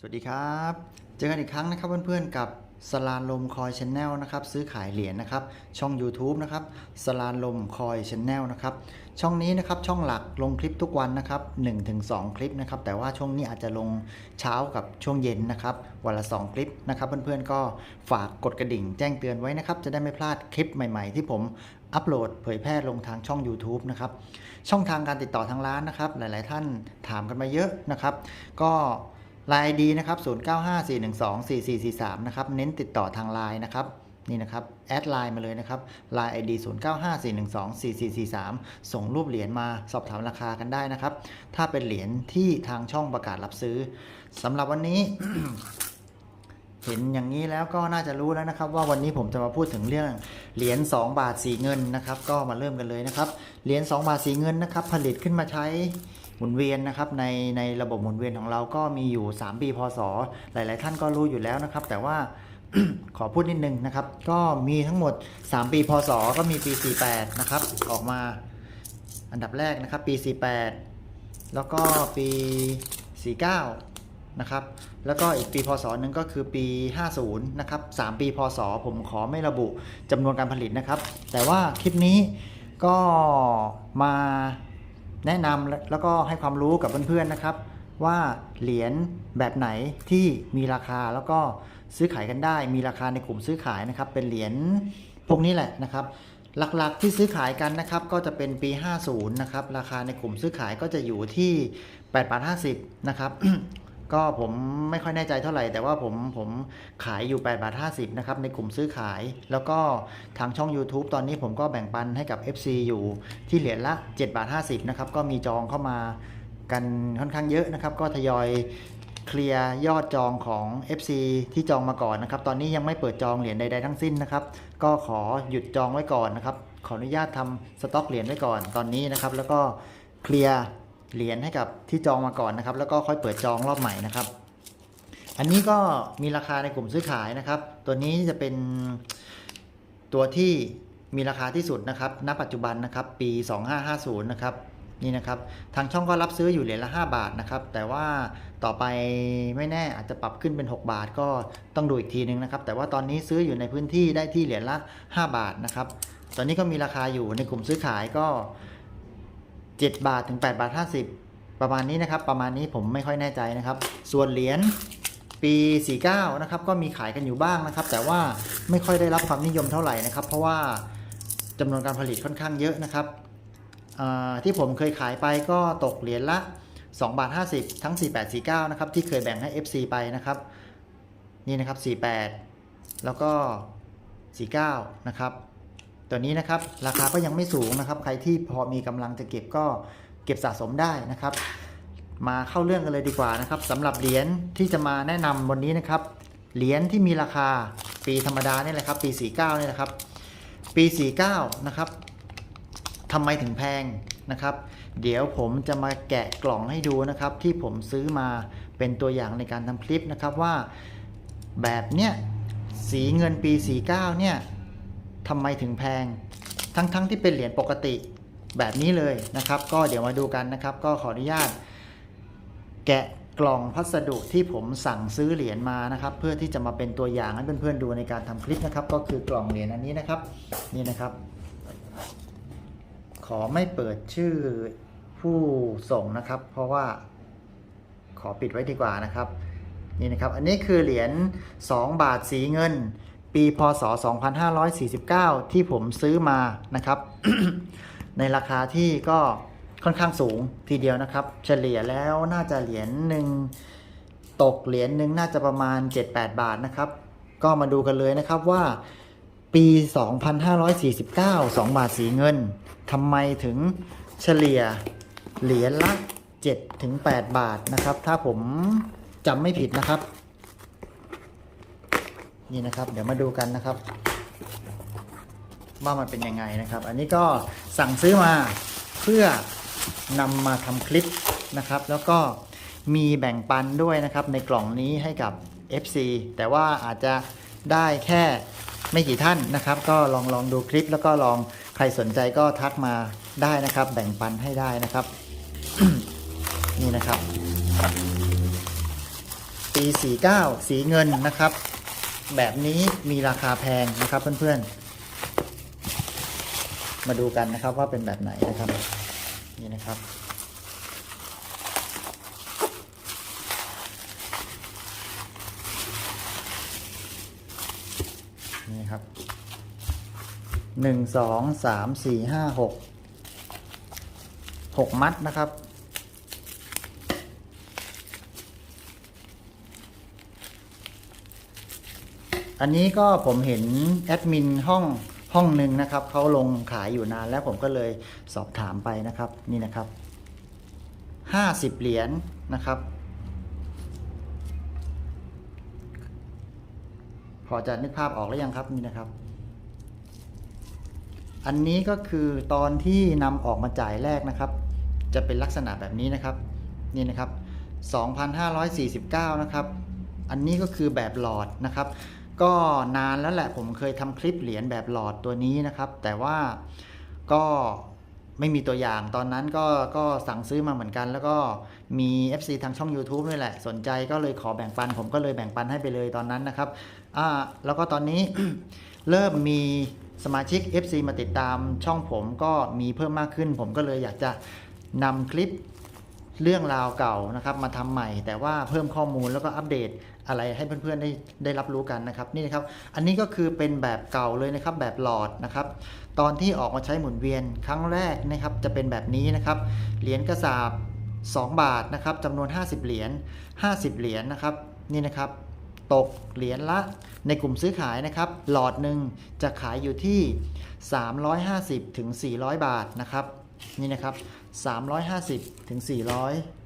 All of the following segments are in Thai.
สวัสดีครับ เจอกันอีกครั้งนะครับเพื่อนๆกับสลานลมคอยชแนลนะครับซื้อขายเหรียญนะครับ ช่อง YouTube นะครับสลานลมคอยชแนลนะครับช่องนี้นะครับช่องหลักลงคลิปทุกวันนะครับ1-2 คลิปนะครับแต่ว่าช่วงนี้อาจจะลงเช้ากับช่วงเย็นนะครับวันละ 2 คลิปนะครับ เพื่อนๆก็ฝากกดกระดิ่งแจ้งเตือนไว้นะครับ จะได้ไม่พลาดคลิปใหม่ๆ ที่ผมอัปโหลดเผยแพร่ลงทางช่อง YouTube นะครับช่องทางการติดต่อทางร้านนะครับ หลายๆท่านถามกันมาเยอะนะครับ ก็ ไลน์ดีนะครับ0954124443นะครับ เน้นติดต่อทางไลน์นะครับ นี่นะครับ แอดไลน์มาเลยนะครับ Line ID 0954124443 ส่งรูปเหรียญมาสอบถามราคากันได้นะครับ ถ้าเป็นเหรียญที่ทางช่องประกาศรับซื้อสำหรับวันนี้ เห็นอย่างนี้แล้วก็น่าจะรู้แล้วนะครับ ว่าวันนี้ผมจะมาพูดถึงเรื่องเหรียญ2บาทสีเงินนะครับ ก็มาเริ่มกันเลยนะครับ เหรียญ2บาทสีเงินนะครับ ผลิตขึ้นมาใช้ หมุนเวียนนะครับในในระบบหมุนเวียนของเราก็มีอยู่ 3 ปีพศ หลาย ๆ ท่านก็รู้อยู่แล้วนะครับ แต่ว่าขอพูดนิดนึงนะครับ ก็มีทั้งหมด 3 ปีพศ ก็มีปี 48 นะครับ ออกมาอันดับแรกนะครับ ปี 48 แล้วก็ปี 49 นะครับ แล้วก็อีกปีพศหนึ่งก็คือปี 50 นะครับ 3 ปีพศ ผมขอไม่ระบุจำนวนการผลิตนะครับ แต่ว่าคลิปนี้ก็มา แนะนำและแล้วก็ให้ความรู้กับเพื่อนๆนะครับ ว่าเหรียญแบบไหนที่มีราคาแล้วก็ซื้อขายกันได้ มีราคาในกลุ่มซื้อขายนะครับ เป็นเหรียญพวกนี้แหละนะครับ หลักๆที่ซื้อขายกันนะครับ ก็จะเป็นปี 50 นะครับ ราคาในกลุ่มซื้อขายก็จะอยู่ที่8บาท50 นะครับ ก็ผมไม่ค่อยแน่ใจเท่าไหร่ แต่ว่าผมผมขายอยู่8บาท50 นะครับ ในกลุ่มซื้อขาย แล้วก็ทางช่อง YouTube ตอนนี้ผมก็แบ่งปันให้กับ FC อยู่ที่เหรียญละ7บาท50 นะครับ ก็มีจองเข้ามากันค่อนข้างเยอะนะครับ ก็ทยอยเคลียร์ยอดจองของ FC ที่จองมาก่อนนะครับ ตอนนี้ยังไม่เปิดจองเหรียญใดๆทั้งสิ้นนะครับ ก็ขอหยุดจองไว้ก่อนนะครับ ขออนุญาตทำสต็อกเหรียญไว้ก่อนตอนนี้นะครับ แล้วก็เคลียร์ เหรียญให้กับที่จองมาก่อนนะครับ แล้วก็ค่อยเปิดจองรอบใหม่นะครับ อันนี้ก็มีราคาในกลุ่มซื้อขายนะครับ ตัวนี้จะเป็นตัวที่มีราคาที่สุดนะครับ ณ ปัจจุบันนะครับ ปี 2550 นะครับ นี่นะครับ ทางช่องก็รับซื้ออยู่เหรียญละ 5 บาทนะครับ แต่ว่าต่อไปไม่แน่อาจจะปรับขึ้นเป็น 6 บาทก็ต้องดูอีกทีนึงนะครับ แต่ว่าตอนนี้ซื้ออยู่ในพื้นที่ได้ที่เหรียญละ 5 บาทนะครับ ตอนนี้ก็มีราคาอยู่ในกลุ่มซื้อขายก็ 7 บาทถึง 8 บาท 50 ประมาณนี้นะครับ ประมาณนี้ผมไม่ค่อยแน่ใจนะครับ ส่วนเหรียญปี 49 นะครับ ก็มีขายกันอยู่บ้างนะครับ แต่ว่าไม่ค่อยได้รับความนิยมเท่าไหร่นะครับ เพราะว่าจำนวนการผลิตค่อนข้างเยอะนะครับที่ผมเคยขายไปก็ตกเหรียญละ 2 บาท 50 ทั้ง 48 49 นะครับ ที่เคยแบ่งให้ FC ไปนะครับ นี่นะครับ 48 แล้วก็ 49 นะครับ ตัวนี้นะครับราคาก็ยังไม่สูงนะครับ ใครที่พอมีกำลังจะเก็บก็เก็บสะสมได้นะครับ มาเข้าเรื่องกันเลยดีกว่านะครับสำหรับเหรียญที่จะมาแนะนำวันนี้นะครับเหรียญที่มีราคาปีธรรมดาเนี่ยแหละครับ ปี 49เนี่ยนะครับ ปี 49 นะครับทำไมถึงแพงนะครับ เดี๋ยวผมจะมาแกะกล่องให้ดูนะครับ ที่ผมซื้อมาเป็นตัวอย่างในการทำคลิปนะครับว่าแบบเนี้ยสีเงินปี 49 เนี่ย ทำไมถึงแพง ทั้งๆทที่เป็นเหรียญปกติแบบนี้เลยนะครับ ก็เดี๋ยวมาดูกันนะครับ ก็ขออนุญาต แกะกล่องพัสดุที่ผมสั่งซื้อเหรียญมานะครับ เพื่อที่จะมาเป็นตัวอย่างให้เพื่อนๆดูในการทำคลิปนะครับ ก็คือกล่องเหรียญอันนี้นะครับ นี่นะครับ ขอไม่เปิดชื่อผู้ส่งนะครับ เพราะว่าขอปิดไว้ดีกว่านะครับ นี่นะครับ อันนี้คือเหรียญ2บาทสีเงิน ปีพศ 2549 ที่ผมซื้อมานะครับ ในราคาที่ก็ค่อนข้างสูงทีเดียวนะครับ เฉลี่ยแล้วน่าจะเหรียญหนึ่งตกเหรียญหนึ่งน่าจะประมาณ 7-8 บาทนะครับ ก็มาดูกันเลยนะครับว่าปี 2549 2 บาทสีเงินทำไมถึงเฉลี่ยเหรียญละ7ถึง8บาทนะครับ ถ้าผมจำไม่ผิดนะครับ นี่นะครับ เดี๋ยวมาดูกันนะครับ ว่ามันเป็นยังไงนะครับ อันนี้ก็สั่งซื้อมาเพื่อนำมาทำคลิปนะครับ แล้วก็มีแบ่งปันด้วยนะครับ ในกล่องนี้ให้กับ FC แต่ว่าอาจจะได้แค่ไม่กี่ท่านนะครับ ก็ลองลองดูคลิป แล้วก็ลองใครสนใจก็ทักมาได้นะครับ แบ่งปันให้ได้นะครับ นี่นะครับปีปี49 สีเงินนะครับ แบบนี้มีราคาแพงนะครับเพื่อนๆ มาดูกันนะครับว่าเป็นแบบไหนนะครับนี่นะครับ นี่ครับหนึ่งสองสามสี่ห้าหกหกมัดนะครับ อันนี้ก็ผมเห็นแอดมินห้องห้องหนึ่งนะครับเขาลงขายอยู่นานแล้วผมก็เลยสอบถามไปนะครับนี่นะครับห้าสิบเหรียญนะครับ พอจะนึกภาพออกแล้วยังครับนี่นะครับ อันนี้ก็คือตอนที่นำออกมาจ่ายแรกนะครับ จะเป็นลักษณะแบบนี้นะครับ นี่นะครับ 2,549 นะครับ อันนี้ก็คือแบบหลอดนะครับ ก็นานแล้วแหละผมเคยทำคลิปเหรียญแบบหลอดตัวนี้นะครับ แต่ว่าก็ไม่มีตัวอย่างตอนนั้นก็ก็สั่งซื้อมาเหมือนกัน แล้วก็มี FC ทางช่อง YouTube นี่แหละ สนใจก็เลยขอแบ่งปัน ผมก็เลยแบ่งปันให้ไปเลยตอนนั้นนะครับอ่าแล้วก็ตอนนี้ เริ่มมีสมาชิก FC มาติดตามช่องผมก็มีเพิ่มมากขึ้น ผมก็เลยอยากจะนำคลิปเรื่องราวเก่านะครับมาทำใหม่ แต่ว่าเพิ่มข้อมูลแล้วก็อัปเดต อะไรให้เพื่อนๆได้ได้รับรู้กันนะครับนี่นะครับอันนี้ก็คือเป็นแบบเก่าเลยนะครับแบบหลอดนะครับตอนที่ออกมาใช้หมุนเวียนครั้งแรกนะครับจะเป็นแบบนี้นะครับเหรียญกระสาบ2 บาทนะครับจำนวน 50 เหรียญ50 เหรียญนะครับนี่นะครับตกเหรียญละในกลุ่มซื้อขายนะครับ หลอดหนึ่งจะขายอยู่ที่ 350ถึง400 บาทนะครับ นี่นะครับ 350ถึง400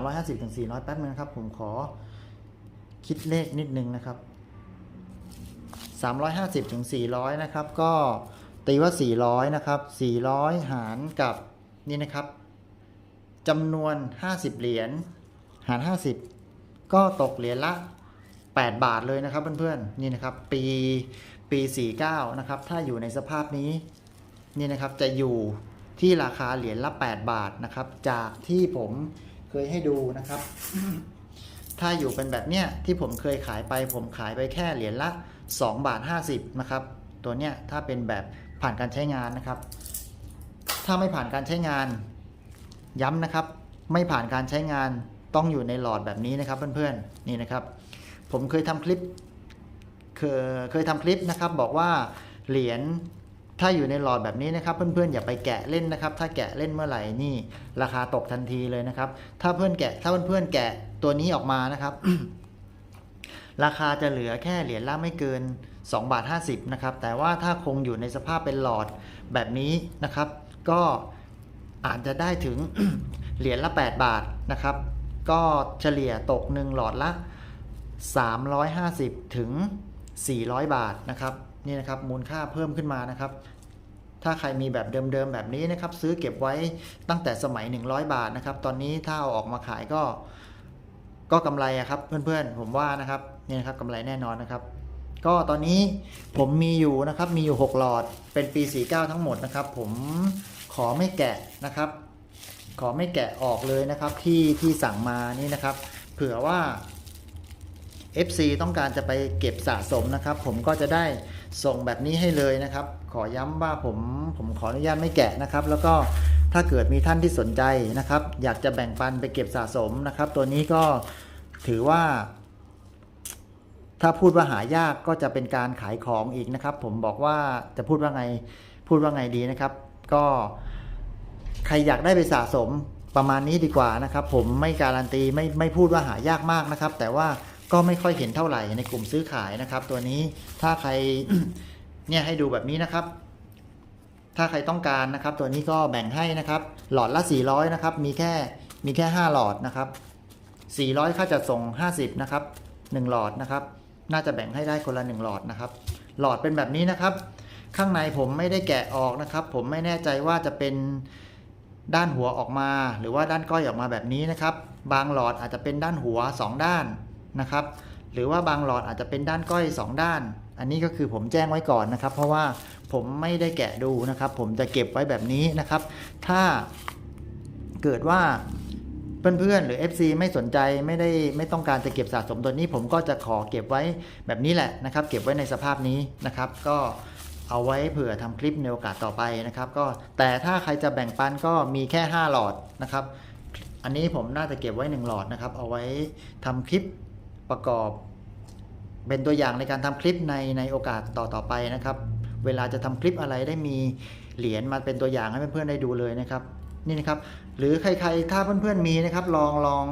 350ถึง400 แป๊บนึงนะครับ ผมขอคิดเลขนิดนึงนะครับ 350ถึง400 นะครับ ก็ตีว่า 400 นะครับ 400 หารกับนี่นะครับจำนวน 50 เหรียญหาร 50 ก็ตกเหรียญละ 8 บาทเลยนะครับเพื่อนๆนี่นะครับ ปีปี 49 นะครับ ถ้าอยู่ในสภาพนี้นี่นะครับจะอยู่ที่ราคาเหรียญละ 8 บาทนะครับ จากที่ผม เคยให้ดูนะครับ ถ้าอยู่เป็นแบบเนี้ยที่ผมเคยขายไป ผมขายไปแค่เหรียญละ 2 บาท 50 นะครับ ตัวเนี้ยถ้าเป็นแบบผ่านการใช้งานนะครับ ถ้าไม่ผ่านการใช้งาน ย้ำนะครับ ไม่ผ่านการใช้งานต้องอยู่ในหลอดแบบนี้นะครับเพื่อนๆนี่นะครับ ผมเคยทำคลิปเคยเคยทำคลิปนะครับบอกว่าเหรียญ ถ้าอยู่ในหลอดแบบนี้นะครับ เพื่อนๆอย่าไปแกะเล่นนะครับ ถ้าแกะเล่นเมื่อไหร่นี่ ราคาตกทันทีเลยนะครับ ถ้าเพื่อนแกะถ้าเพื่อนๆแกะตัวนี้ออกมานะครับ ราคาจะเหลือแค่เหรียญละไม่เกิน2บาท50นะครับ แต่ว่าถ้าคงอยู่ในสภาพเป็นหลอดแบบนี้นะครับ ก็อาจจะได้ถึงเหรียญละ 8 บาทนะครับ ก็เฉลี่ยตกหนึ่งหลอดละ 350 ถึง 400 บาทนะครับ นี่นะครับมูลค่าเพิ่มขึ้นมานะครับ ถ้าใครมีแบบเดิมๆแบบนี้นะครับ ซื้อเก็บไว้ตั้งแต่สมัย 100 บาทนะครับ ตอนนี้ถ้าเอาออกมาขายก็ ก็กำไรครับเพื่อนๆ ผมว่านะครับนี่นะครับกำไรแน่นอนนะครับ ก็ตอนนี้ผมมีอยู่นะครับมีอยู่ 6 หลอดเป็นปี 49 ทั้งหมดนะครับ ผมขอไม่แกะนะครับ ขอไม่แกะออกเลยนะครับที่ที่สั่งมานี่นะครับ เผื่อว่า FC ต้องการจะไปเก็บสะสมนะครับ ผมก็จะได้ ส่งแบบนี้ให้เลยนะครับ ขอย้ำว่าผมผมขออนุญาตไม่แกะนะครับ แล้วก็ถ้าเกิดมีท่านที่สนใจนะครับ อยากจะแบ่งปันไปเก็บสะสมนะครับ ตัวนี้ก็ถือว่า ถ้าพูดว่าหายากก็จะเป็นการขายของอีกนะครับ ผมบอกว่าจะพูดว่าไงพูดว่าไงดีนะครับ ก็ใครอยากได้ไปสะสมประมาณนี้ดีกว่านะครับ ผมไม่การันตีไม่ไม่พูดว่าหายากมากนะครับ แต่ว่า ก็ไม่ค่อยเห็นเท่าไหร่ในกลุ่มซื้อขายนะครับ ตัวนี้ถ้าใครเนี่ยให้ดูแบบนี้นะครับ ถ้าใครต้องการนะครับ ตัวนี้ก็แบ่งให้นะครับ หลอดละ 400 นะครับ มีแค่มีแค่ 5 หลอดนะครับ 400 ค่าจัดส่ง 50 นะครับ 1 หลอดนะครับ น่าจะแบ่งให้ได้คนละ 1 หลอดนะครับ หลอดเป็นแบบนี้นะครับ ข้างในผมไม่ได้แกะออกนะครับ ผมไม่แน่ใจว่าจะเป็นด้านหัวออกมา หรือว่าด้านก้อยออกมาแบบนี้นะครับ บางหลอดอาจจะเป็นด้านหัว 2 ด้าน นะครับ หรือว่าบางหลอดอาจจะเป็นด้านก้อย 2 ด้าน อันนี้ก็คือผมแจ้งไว้ก่อนนะครับ เพราะว่าผมไม่ได้แกะดูนะครับ ผมจะเก็บไว้แบบนี้นะครับ ถ้าเกิดว่าเพื่อนๆหรือ FC ไม่สนใจไม่ได้ไม่ต้องการจะเก็บสะสมตัวนี้ ผมก็จะขอเก็บไว้แบบนี้แหละนะครับ เก็บไว้ในสภาพนี้นะครับ ก็เอาไว้เผื่อทำคลิปในโอกาสต่อไปนะครับ ก็แต่ถ้าใครจะแบ่งปันก็มีแค่ 5 หลอดนะครับ อันนี้ผมน่าจะเก็บไว้ 1 หลอดนะครับ เอาไว้ทำคลิป ประกอบ เป็นตัวอย่างในการทำคลิปในในโอกาสต่อๆไปนะครับ เวลาจะทำคลิปอะไรได้มีเหรียญมาเป็นตัวอย่างให้เพื่อนๆได้ดูเลยนะครับนี่นะครับ หรือใครๆถ้าเพื่อนๆมีนะครับ ลองลอง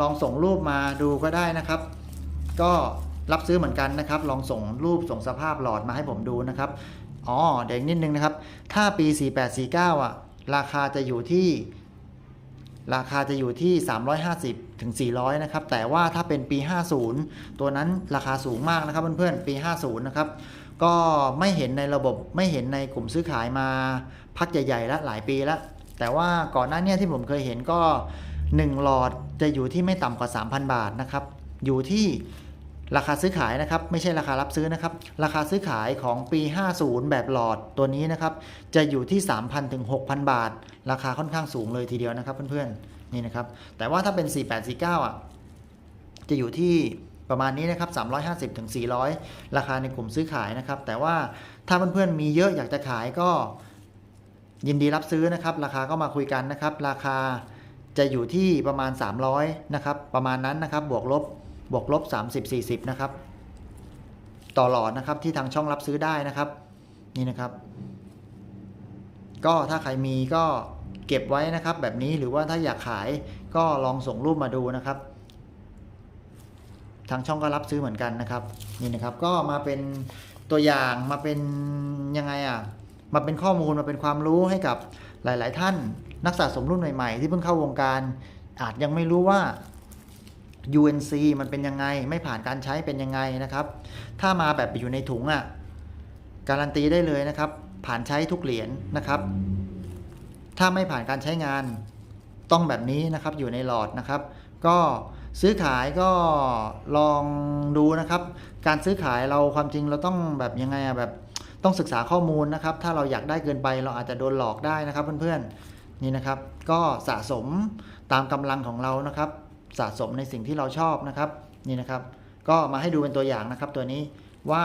ลองส่งรูปมาดูก็ได้นะครับ ก็รับซื้อเหมือนกันนะครับ ลองส่งรูปส่งสภาพหลอดมาให้ผมดูนะครับอ๋อเดี๋ยวอีกนิดนึงนะครับ ถ้าปี 4849 อะ ราคาจะอยู่ที่ ราคาจะอยู่ที่ 350 ถึง 400 นะครับ แต่ว่าถ้าเป็นปี 50 ตัวนั้นราคาสูงมากนะครับเพื่อนๆ ปี 50 นะครับ ก็ไม่เห็นในระบบไม่เห็นในกลุ่มซื้อขายมาพักใหญ่ๆแล้วหลายปีแล้ว แต่ว่าก่อนหน้านี้ที่ผมเคยเห็นก็ 1 หลอดจะอยู่ที่ไม่ต่ำกว่า 3,000 บาทนะครับ อยู่ที่ราคาซื้อขายนะครับ ไม่ใช่ราคารับซื้อนะครับ ราคาซื้อขายของปี 50 แบบหลอดตัวนี้นะครับ จะอยู่ที่ 3,000ถึง6,000 บาท ราคาค่อนข้างสูงเลยทีเดียวนะครับเพื่อนๆ นี่นะครับ แต่ว่าถ้าเป็น 4849 อะ จะอยู่ที่ประมาณนี้นะครับ 350ถึง400 ราคาในกลุ่มซื้อขายนะครับ แต่ว่าถ้าเพื่อนๆมีเยอะอยากจะขายก็ยินดีรับซื้อนะครับ ราคาก็มาคุยกันนะครับ ราคาจะอยู่ที่ประมาณ 300 นะครับ ประมาณนั้นนะครับ บวกลบ บวกลบ 30 40 นะครับ ต่อหลอดนะครับที่ทางช่องรับซื้อได้นะครับ นี่นะครับ ก็ถ้าใครมีก็ เก็บไว้นะครับ แบบนี้หรือว่าถ้าอยากขายก็ลองส่งรูปมาดูนะครับ ทางช่องก็รับซื้อเหมือนกันนะครับ นี่นะครับก็มาเป็นตัวอย่างมาเป็นยังไงอะมาเป็นข้อมูลมาเป็นความรู้ให้กับหลาย ๆ ท่านนักสะสมรุ่นใหม่ ๆ ที่เพิ่งเข้าวงการ อาจยังไม่รู้ว่า UNC มันเป็นยังไง ไม่ผ่านการใช้เป็นยังไงนะครับ ถ้ามาแบบอยู่ในถุงอะการันตีได้เลยนะครับ ผ่านใช้ทุกเหรียญนะครับ ถ้าไม่ผ่านการใช้งานต้องแบบนี้นะครับอยู่ในหลอดนะครับ ก็ซื้อขายก็ลองดูนะครับ การซื้อขายเราความจริงเราต้องแบบยังไงอะแบบต้องศึกษาข้อมูลนะครับ ถ้าเราอยากได้เกินไปเราอาจจะโดนหลอกได้นะครับเพื่อนๆนี่นะครับ ก็สะสมตามกำลังของเรานะครับ สะสมในสิ่งที่เราชอบนะครับนี่นะครับ ก็มาให้ดูเป็นตัวอย่างนะครับ ตัวนี้ว่า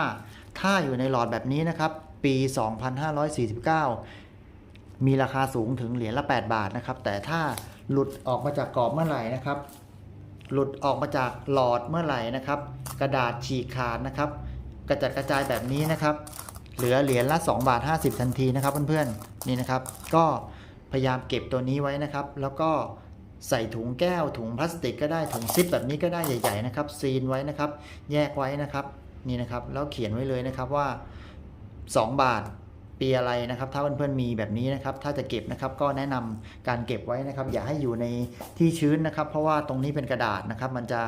ถ้าอยู่ในหลอดแบบนี้นะครับ ปี 2549 มีราคาสูงถึงเหรียญละ 8 บาทนะครับ แต่ถ้าหลุดออกมาจากกรอบเมื่อไหร่นะครับ หลุดออกมาจากหลอดเมื่อไหร่นะครับ กระดาษฉีกขาดนะครับ กระจัดกระจายแบบนี้นะครับ เหลือเหรียญละ 2 บาท 50 ทันทีนะครับเพื่อนๆนี่นะครับ ก็พยายามเก็บตัวนี้ไว้นะครับ แล้วก็ใส่ถุงแก้วถุงพลาสติกก็ได้ถุงซิปแบบนี้ก็ได้ใหญ่ ๆ นะครับ ซีนไว้นะครับ แยกไว้นะครับนี่นะครับ แล้วเขียนไว้เลยนะครับว่า 2 บาท ปีอะไรนะครับถ้าเพื่อนๆมีแบบนี้นะครับถ้าจะเก็บนะครับก็แนะนำการเก็บไว้นะครับ อย่าให้อยู่ในที่ชื้นนะครับ เพราะว่าตรงนี้เป็นกระดาษนะครับ มันจะ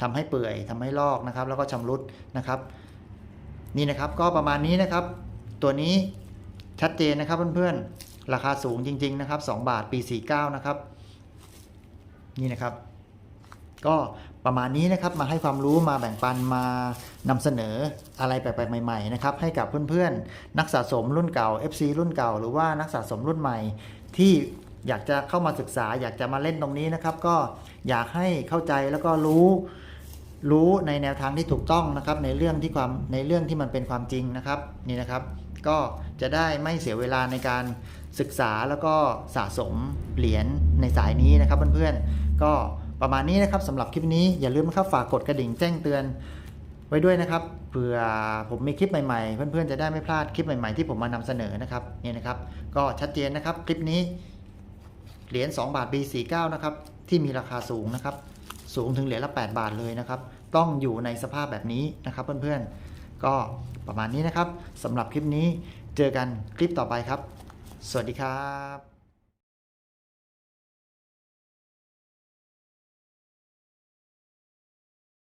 ทำให้เปื่อยทำให้ลอกนะครับ แล้วก็ชำรุดนะครับ นี่นะครับก็ประมาณนี้นะครับ ตัวนี้ชัดเจนนะครับเพื่อนๆราคาสูงจริง ๆนะครับ 2 บาทปี 49 นะครับ นี่นะครับ ก็ ประมาณนี้นะครับมาให้ความรู้มาแบ่งปันมานำเสนออะไรแปลกๆใหม่ๆนะครับให้กับเพื่อนๆ นักสะสมรุ่นเก่า FC รุ่นเก่า หรือว่านักสะสมรุ่นใหม่ ที่อยากจะเข้ามาศึกษา อยากจะมาเล่นตรงนี้นะครับ ก็อยากให้เข้าใจแล้วก็รู้รู้ในแนวทางที่ถูกต้องนะครับ ในเรื่องที่ความในเรื่องที่มันเป็นความจริงนะครับนี่นะครับ ก็จะได้ไม่เสียเวลาในการศึกษาแล้วก็สะสมเหรียญในสายนี้นะครับเพื่อนๆก็ ประมาณนี้นะครับสำหรับคลิปนี้อย่าลืมนะครับฝากกดกระดิ่งแจ้งเตือนไว้ด้วยนะครับเผื่อผมมีคลิปใหม่ๆ เพื่อนๆจะได้ไม่พลาดคลิปใหม่ๆที่ผมมานำเสนอนะครับนี่นะครับ ก็ชัดเจนนะครับคลิปนี้เหรียญ2บาทปี49 นะครับที่มีราคาสูงนะครับ สูงถึงเหรียญละ 8 บาทเลยนะครับ ต้องอยู่ในสภาพแบบนี้นะครับเพื่อนๆ ก็ประมาณนี้นะครับสำหรับคลิปนี้เจอกันคลิปต่อไปครับ สวัสดีครับ